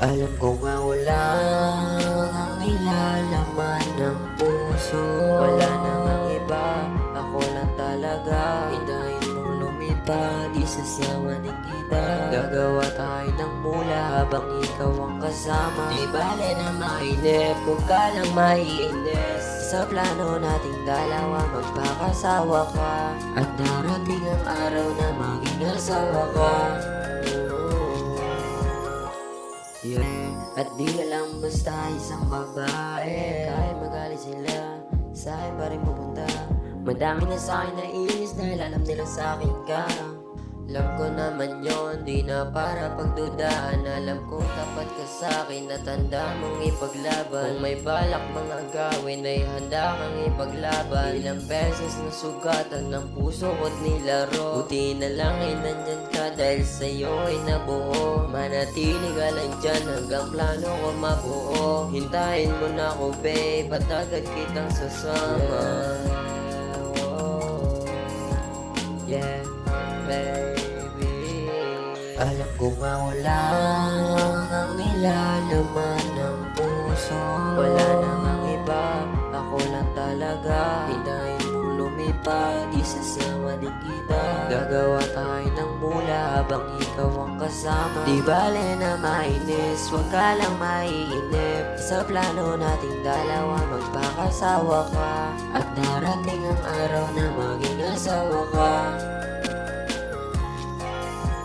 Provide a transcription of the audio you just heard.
Alam ko nga wala ang ilalaman ng puso. Wala nang iba, ako lang talaga. Hintayin mong lumipad, isasama din kita Gagawa tayo ng mula habang ikaw ang kasama. Di bale na mainip, kung ka lang maiinis. Sa plano nating dalawa, magpakasawa ka. At darating ang araw na maging asawa ka Yeah. At di ka lang basta isang babae. Kahit magalit sila Sa akin pa rin pupunta. Madami na sa akin na inis Dahil alam nila sa akin ka. Alam ko naman yon Di na para pagdudaan. Alam ko tapat ka sa akin At handa mong ipaglaban. Kung may balak mga gawin Ay handa kang ipaglaban. Ilang beses na sugatan Ng puso ko't nilaro. Buti na lang ay nandyan ka Dahil sa'yo ay nabuo Manatili ka lang dyan Hanggang plano ko mabuo. Hintayin mo na ako babe At kitang sasama. Yeah, baby. Alam ko nga wala ang ilalaman ng puso? Wala namang iba, ako lang talaga. Hintayin mong lumipad, isasama din kita. Gagawa tayo habang ikaw ang kasama. Di bale na mainis, huwag ka lang maiinip. Sa plano nating dalawa, magpakasawa ka. At darating ang araw na maging asawa ka